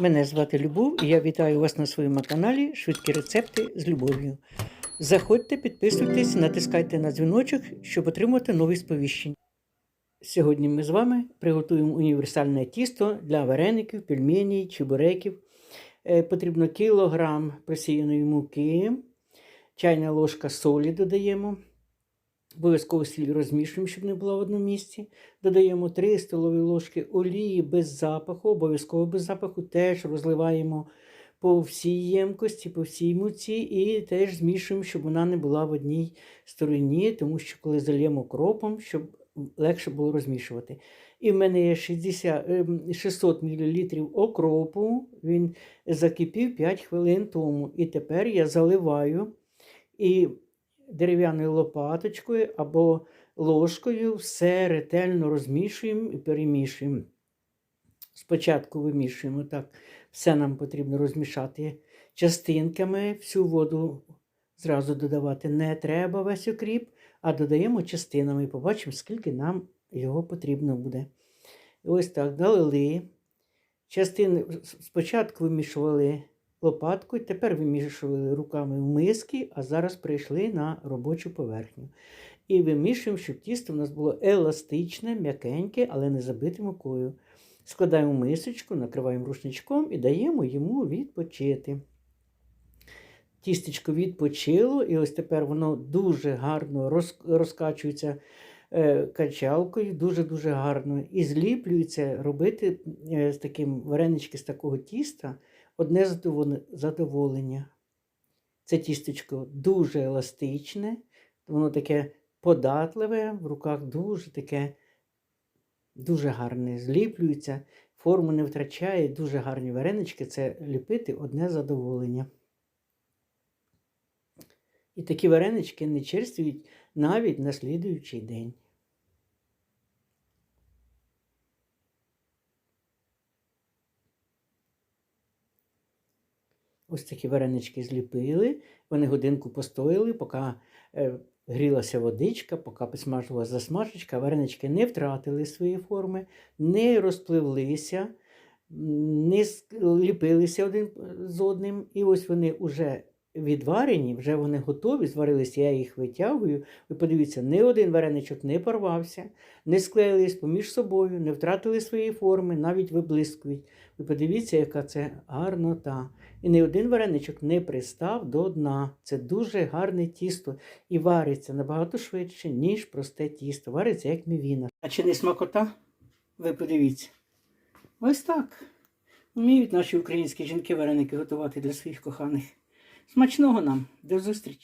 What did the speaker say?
Мене звати Любов і я вітаю вас на своєму каналі Швидкі рецепти з любов'ю. Заходьте, підписуйтесь, натискайте на дзвіночок, щоб отримати нові сповіщення. Сьогодні ми з вами приготуємо універсальне тісто для вареників, пельменей, чебуреків. Е, Потрібно кілограм просіяної муки, чайна ложка солі додаємо. Обов'язково сіль розмішуємо, щоб не було в одному місці. Додаємо 3 столові ложки олії без запаху, обов'язково без запаху, теж розливаємо по всій ємкості, по всій муці і теж змішуємо, щоб вона не була в одній стороні, тому що коли зальємо кропом, щоб легше було розмішувати. І в мене є 60, ем, 600 мл окропу, він закипів 5 хвилин тому. І тепер я заливаю і дерев'яною лопаточкою або ложкою все ретельно розмішуємо і перемішуємо. Спочатку вимішуємо так, все нам потрібно розмішати частинками, всю воду зразу додавати не треба весь окріп, а додаємо частинами і побачимо, скільки нам його потрібно буде. І ось так долили. Частини спочатку вимішували лопаткою, тепер вимішували руками в миски, а зараз прийшли на робочу поверхню. І вимішуємо, щоб тісто в нас було еластичне, м'якеньке, але не забите мукою. Складаємо мисочку, накриваємо рушничком і даємо йому відпочити. Тістечко відпочило, і ось тепер воно дуже гарно розкачується е, качалкою, дуже-дуже гарно. І зліплюється робити е, з таким варенички з такого тіста одне задоволення. Це тістечко дуже еластичне, воно таке податливе, в руках дуже таке, дуже гарне, зліплюється, форму не втрачає, дуже гарні варенички. Це ліпити одне задоволення. І такі варенички не черствують навіть на слідуючий день. Ось такі варенички зліпили. Вони годинку постояли, поки е, грілася водичка, поки підсмажилася засмажечка. Варенички не втратили свої форми, не розпливлися, не ліпилися один з одним. І ось вони вже відварені, вже вони готові, зварилися, я їх витягую. Ви подивіться, ні один вареничок не порвався, не склеїлись поміж собою, не втратили свої форми, навіть виблискують. Ви подивіться, яка це гарнота. І ні один вареничок не пристав до дна. Це дуже гарне тісто і вариться набагато швидше, ніж просте тісто. Вариться як мівіна. А чи не смакота? Ви подивіться. Ось так. Вміють наші українські жінки вареники готувати для своїх коханих. Смачного нам, до зустрічі!